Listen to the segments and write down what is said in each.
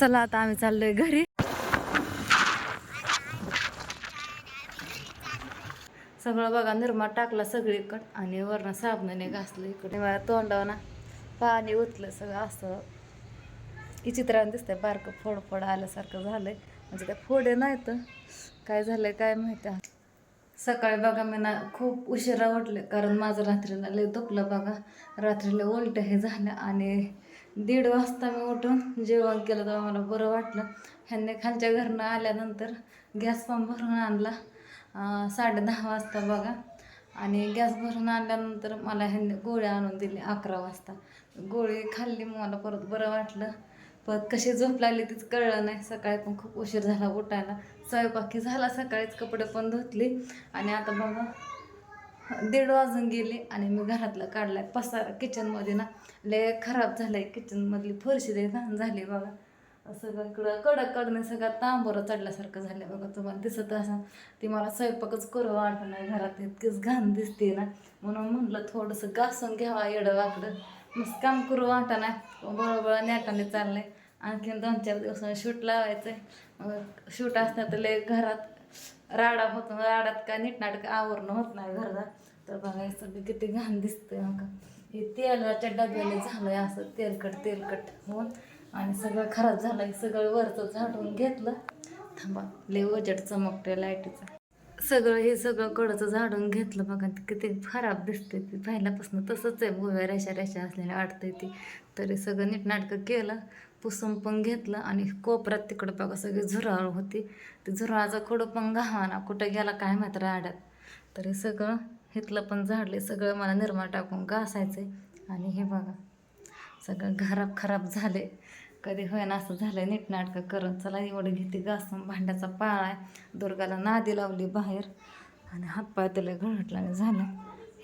चला आता आम्ही चाललोय घरी. सगळं बघा निर्मा टाकला सगळीकडं आणि वरनं साबणाने घासलं इकडे. मला तोंडावना पाणी उतलं सगळं असं. विचित्रानं दिसतंय बारकं फोड फोड आल्यासारखं झालंय. म्हणजे त्या फोडे नाही तर काय झालंय काय माहिती आहे. सकाळी बघा मी ना खूप उशिरा उठले कारण माझं रात्रीला लय दुखलं बघा. रात्रीला उलट हे झालं आणि दीड वाजता मी उठून जेवण केलं तेव्हा मला बरं वाटलं. ह्यांनी खालच्या घरनं आल्यानंतर गॅस पंप भरून आणला. साडे दहा वाजता बघा. आणि गॅस भरून आणल्यानंतर मला ह्यांनी गोळ्या आणून दिली अकरा वाजता. गोळी खाल्ली मला परत बरं वाटलं. परत कशी झोप लागली तीच कळलं नाही. सकाळी पण खूप उशीर झाला उठायला. स्वयंपाकी झाला सकाळीच कपडे पण धुतली. आणि आता बघा दीड वाजून गेले आणि मी घरातलं काढलाय. पसारा किचनमध्ये ना लय खराब झालंय किचनमधली फरशी दे घाण झाली बघा. सगळं इकडं कडक कडणे सगळं तांबरं चढल्यासारखं झालं बघा. तुम्हाला दिसत असं ती मला स्वयंपाकच करू वाटत नाही घरात. इतकीच घाण दिसते ना. म्हणून म्हणलं थोडंसं घासून घ्यावा येडं वाकडं. मस्त काम करू वाटा नाही बळबळ नेटाने चाललंय. आणखीन दोन चार दिवसांनी शूट लावायचं मग शूट असतं तर लय घरात राडा होतो राडात का नीटनाटक आवरणं होत नाही घरात तर बघा हे किती घाण दिसतंय मग हे तेलाच्या डब्याने झालंय असं तेलकट तेलकट होऊन. आणि सगळं खराब झालंय सगळं वरचं झाडून घेतलं. थांबा लय वजट चमकते लाईटीचं. सगळं हे सगळं कडचं झाडून घेतलं बघा ते किती खराब दिसते ती. पहिल्यापासून तसंच आहे गोव्या रेषा रेषा असलेल्या वाटतंय ती. तरी सगळं नीटनाटकं केलं. पुसून पण घेतलं आणि कोपऱ्यात तिकडं बघा सगळी झुराळ होती. ते झुराळाचं खोडं पण गहाना कुठं गेला काय माहीत राड्यात तरी सगळं हिथलं पण झाडले सगळं मला निर्मा टाकून घासायचं आणि हे बघा सगळं खराब खराब झाले. कधी होईना असं झालं नीटनाटकं करून. चला एवढं घेते घासून भांड्याचा पाळा आहे. दुर्गाला नादी लावली बाहेर. आणि हातपाय त्याला गळटल्याने झालं.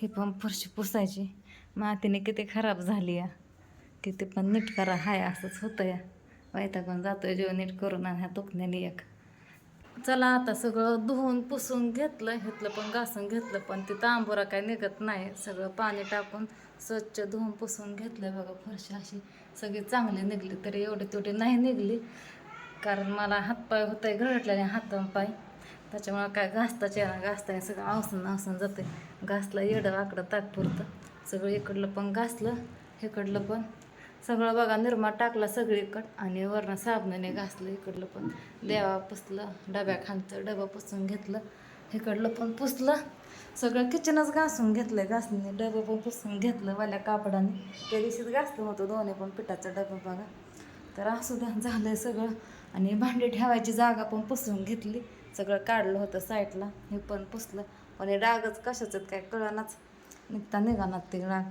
हे पण फरशी पुसायची. मातीने किती खराब झाली या. किती पण नीट करा हाय असंच होतं या वैतागून जातोय जेव नीट करून आणि ह्या दुखण्याने एक. चला आता सगळं धुवून पुसून घेतलं घेतलं पण घासून घेतलं पण ते तांबुरा काय निघत नाही. सगळं पाणी टाकून स्वच्छ धुवून पुसून घेतलं बघा फरशी अशी सगळी चांगली निघली तरी एवढी तेवढी नाही निघली. कारण मला हातपाय होत आहे घरटल्याने हातपाय. त्याच्यामुळे काय घासता चेहरा घासता सगळं आवसून आवसून जाते घासलं येडं आकडं तात्पुरतं सगळं इकडलं पण घासलं इकडलं पण. सगळं बघा निर्मा टाकला सगळीकडं आणि वरनं साबणाने घासलं इकडलं पण देवा पुसलं डब्या खांचं डबा पुसून घेतलं इकडलं पण पुसलं. सगळं किचनच घासून घेतलं घासणीने डबं पण पुसून घेतलं वाल्या कापडाने. त्या दिवशीच घासलं होतं दोन्ही पण पिठाचं डबं बघा. तर असू द्या झालं सगळं. आणि भांडी ठेवायची जागा पण पुसून घेतली. सगळं काढलं होतं साईडला हे पण पुसलं. पण हे डागच कशाचं काय कळनाच. निघता निघाणार ते डाग.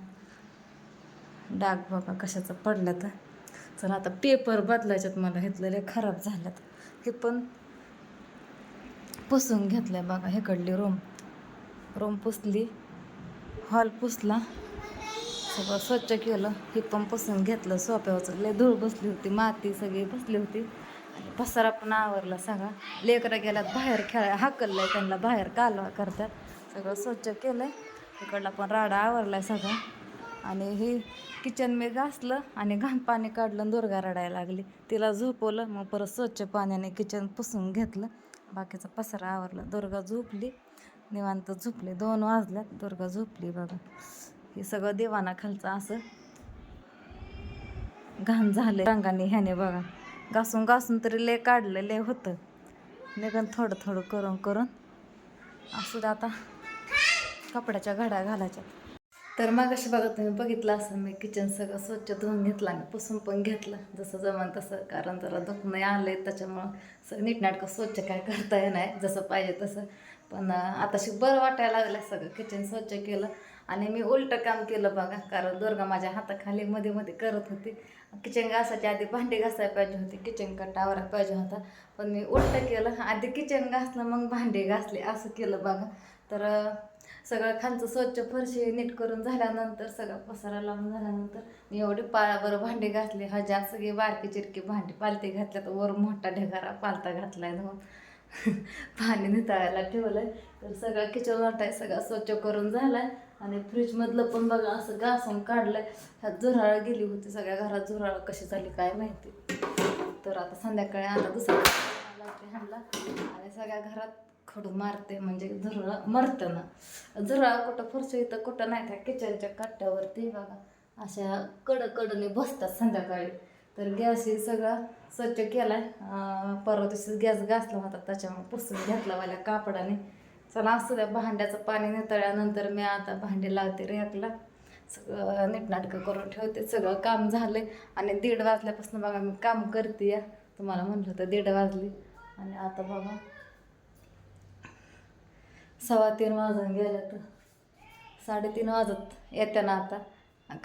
डाग बघा कशाचं पडलं तर चला आता पेपर बदलायच्यात मला घेतलेले खराब झाल्यात. हे पण पुसून घेतलंय बघा हेकडली रूम. रूम पुसली हॉल पुसला सगळं स्वच्छ केलं हे पण पुसून घेतलं सोप्यावरचं लय धूळ बसली होती माती सगळी बसली होती. आणि पसारा पण आवरला सगळा. लेकरं गेल्यात बाहेर खेळाय हाकललंय त्यांना बाहेर कालवा करतात. सगळं स्वच्छ केलंय. इकडला पण राडा आवरलाय सगळा. आणि हे किचन मी घासलं आणि घाण पाणी काढलं दुर्गा रडायला लागली. तिला झोपवलं मग परत स्वच्छ पाण्याने किचन पुसून घेतलं. बाकीचा पसरा आवरला. दुर्गा झोपली. निवांत झोपली. दोन वाजल्यात. दुर्गा झोपली बघा. हे सगळं देवाना खालचं असं घाण झालं रंगाने ह्याने बघा. घासून घासून तरी लय काढलं लय होतं. निघन थोडं थोडं करून करून. असू दे आता. कपड्याच्या घड्या घालायच्या. तर मग अशी बघा तुम्ही बघितलं असं मी किचन सगळं स्वच्छ धुवून घेतलं आणि पुसून पण घेतलं. जसं जमान तसं कारण जरा दुखणं आलं आहे त्याच्यामुळं सगळं नीटनाटकं स्वच्छ काय करता येणार नाही जसं पाहिजे तसं. पण आता आताशी बरं वाटायला लागलं सगळं किचन स्वच्छ केलं. आणि मी उलटं काम केलं बघा कारण दुर्गा माझ्या हाताखाली मध्ये मध्ये करत होती. किचन घासायच्या आधी भांडी घासायला पाहिजे होती किचन कट्टा पाहिजे होता. पण मी उलटं केलं आधी किचन घासलं मग भांडी घासली असं केलं बघा. तर सगळं खालचं स्वच्छ फरशी नीट करून झाल्यानंतर सगळं पसारा लावून झाल्यानंतर मी एवढी पाळाभर भांडी घातले हजार सगळी बारकी चिरकी भांडी पालती तर वर मोठा ढेगारा पालता घातलाय धुवून पाणी नितळायला ठेवलंय. तर सगळं किचन वाटाय सगळं स्वच्छ करून झालाय. आणि फ्रीजमधलं पण बघा असं घासून काढलंय. ह्यात झुराळ गेली होती. सगळ्या घरात झुराळ कशी झाली काय माहिती. तर आता संध्याकाळी आता दुसरा. लावते ह्यांना. आणि सगळ्या घरात खडू मारते म्हणजे झुरळ मरतं ना. झुरळा कुठं फरशी इथं कुठं नाही त्या किचनच्या कट्ट्यावरती बघा. अशा कड कडने बसतात संध्याकाळी. तर गॅस हे सगळा स्वच्छ केलाय. परवा दिवशी गॅस घासला होता त्याच्यामुळे पुसून घेतला वाल्या कापडाने. चला असं त्या भांड्याचं पाणी नितळल्यानंतर मी आता भांडे लावते रेकला. सगळं नीटनाटकं करून ठेवते सगळं काम झालं आणि दीड वाजल्यापासून बघा मी काम करते या तुम्हाला म्हणलं होतं दीड वाजली. आणि आता बघा सव्वा तीन वाजून गेलं तर. साडेतीन वाजत येते ना आता.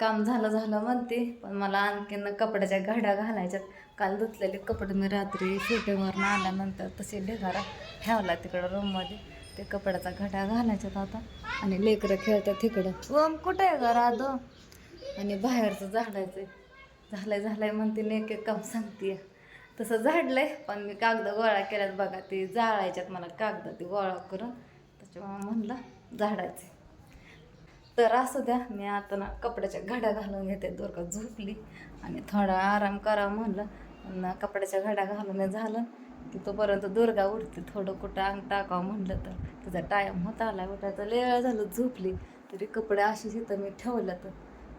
काम झालं झालं म्हणते पण मला आणखीन कपड्याच्या घड्या घालायच्यात. काल धुतलेले कपडे मी रात्री शूटिंगवरनं आल्यानंतर तसे ढेगारा ठेवला तिकडं रूममध्ये. ते कपड्याचा घड्या घालायच्यात आता. आणि लेकरं खेळतात तिकडं. ओम कुठे आहे ग राधो? आणि बाहेरचं झाडायचं झालंय झालंय म्हणते एक एक काम सांगते तसं झाडलंय पण मी कागद गोळा केल्यात बघा ते जाळायच्यात मला कागद ते गोळा करून. त्याच्यामुळे म्हणलं झाडायचे तर असू द्या मी आता ना कपड्याच्या घड्या घालून घेते दोरका झोपली. आणि थोडा आराम करावं म्हणलं. ना कपड्याच्या घड्या घालून झालं. की तोपर्यंत दुर्गा उठते थोडं कुठं अंग टाकावं म्हणलं तर. तिचा टायम होता आला उठायचा लेळ झालं झोपली. तरी कपडे अशीच इथं मी ठेवलं तर.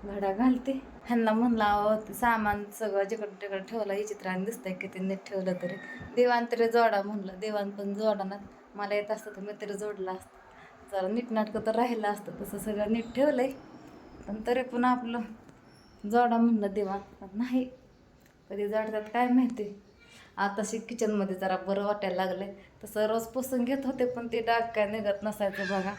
घड्या घालते. ह्यांना म्हणला सामान सगळं जिकडं तिकडं ठेवलं ही चित्राने दिसतंय की त्यांनी नीट ठेवलं तरी. देवान तरी जोडा म्हणलं देवान पण जोडा ना. मला येत असतं तर मी तरी जोडलं असतं. जरा नीटनाटकं तर राहिलं असतं तसं सगळं नीट ठेवलंय. पण तरी पण आपलं जोडा म्हणलं देवा नाही. कधी जोडतात काय माहिती? आताशी किचनमध्ये जरा बरं वाटायला लागलं आहे तसं रोज पुसून घेत होते पण ते डाग काय निघत नसायचं बघा.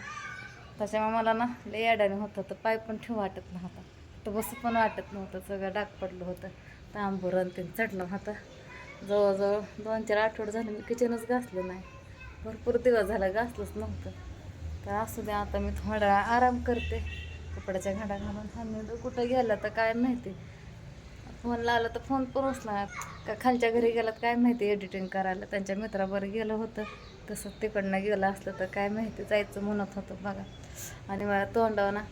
त्याच्यामुळे मला ना लय अडाणी होतं तर पाय पण ठेव वाटत नव्हता. तर बसू पण वाटत नव्हतं सगळं डाग पडलं होतं. तांबूरन ते चढलं होतं. जवळजवळ दोन चार आठवडे झाले मी किचनच घासलं नाही. भरपूर दिवस झाला घासलंच नव्हतं. तर असू द्या आता मी थोडा आराम करते. कपड्याच्या घाडा घालून आम्ही कुठं गेला तर काय माहिती. फोन लावला तर फोन पण उचला का खालच्या घरी गेलात काय माहिती एडिटिंग करायला. त्यांच्या मित्राबरोबर गेलं होतं. तसं तिकडनं गेलं असलं तर काय माहिती जायचं म्हणत होतं बघा. आणि मला तोंडावर ना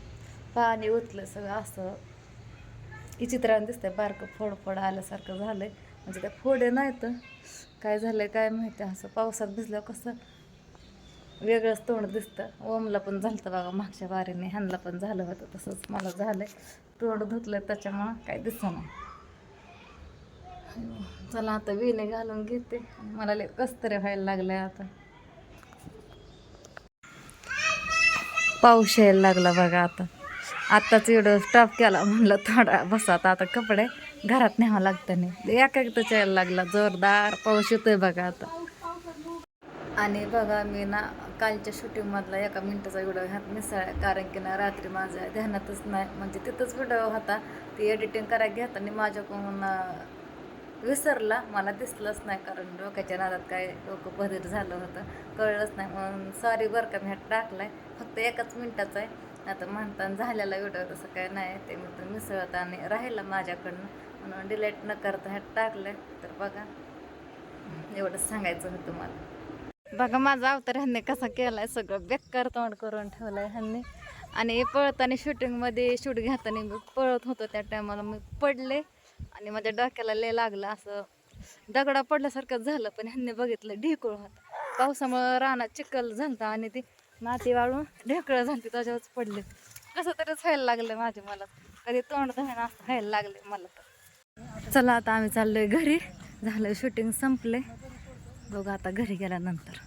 पाणी उतलं सगळं असं. विचित्रानं दिसतंय बारकं फोड फोड आल्यासारखं आहे म्हणजे त्या फोडे नाही तर काय झालंय काय माहिती. असं पावसात भिजल्यावर कसं वेगळंच तोंड दिसतं. ओमला पण झालं बघा मागच्या वारीने ह्यांना पण झालं होतं तसंच मला झालंय. तोंड धुतलं त्याच्यामुळं काय दिसना. चला आता विणे घालून घेते. मला लय कस्तरे व्हायला लागले आता. पाऊस यायला लागला बघा आता. आत्ताच एवढं स्टॉप केला म्हणलं थोडा बसा आता कपडे घरात न्यावं लागतं नाही. एक एकदाच यायला लागला. जोरदार पाऊस येतोय बघा आता. आणि बघा मी ना कालच्या शूटिंगमधला एका मिनटाचा व्हिडिओ ह्यात मिसळ कारण की ना रात्री माझ्या ध्यानातच नाही. म्हणजे तिथंच व्हिडिओ होता. ती एडिटिंग करायला घेताना माझ्याकडून विसरला. मला दिसलंच नाही. कारण डोक्याच्या नादात काय डोकं बधीर झालं होतं. कळलंच नाही. म्हणून सॉरी बरं का मी ह्यात टाकलाय. फक्त एकाच मिनटाचा आहे आता म्हणताना झालेला व्हिडिओ तसं काय नाही. ते मी तर मिसळत आणि राहिला माझ्याकडनं. म्हणून डिलेट न करता ह्यात टाकलं तर बघा एवढंच सांगायचं होतं मला. बघा माझा अवतार ह्यांनी कसा केलाय सगळं बेकार तोंड करून ठेवलंय ह्यांनी. आणि पळताना शूटिंगमध्ये शूट घेताना मी पळत होतो त्या टायमाला मी पडले आणि माझ्या डोक्याला लय लागलं असं. दगडा पडल्यासारखं झालं पण ह्यांनी बघितलं ढेकूळ होत. पावसामुळं रानात चिखल झालता आणि ती माती वाळून ढेकळं झालती त्याच्यावरच पडले. कसं तरीच व्हायला लागलं माझे मला. कधी तोंड धरण असं व्हायला लागले मला. तर चला आता आम्ही चाललोय घरी. झालं शूटिंग संपले बघू आता घरी गेल्यानंतर.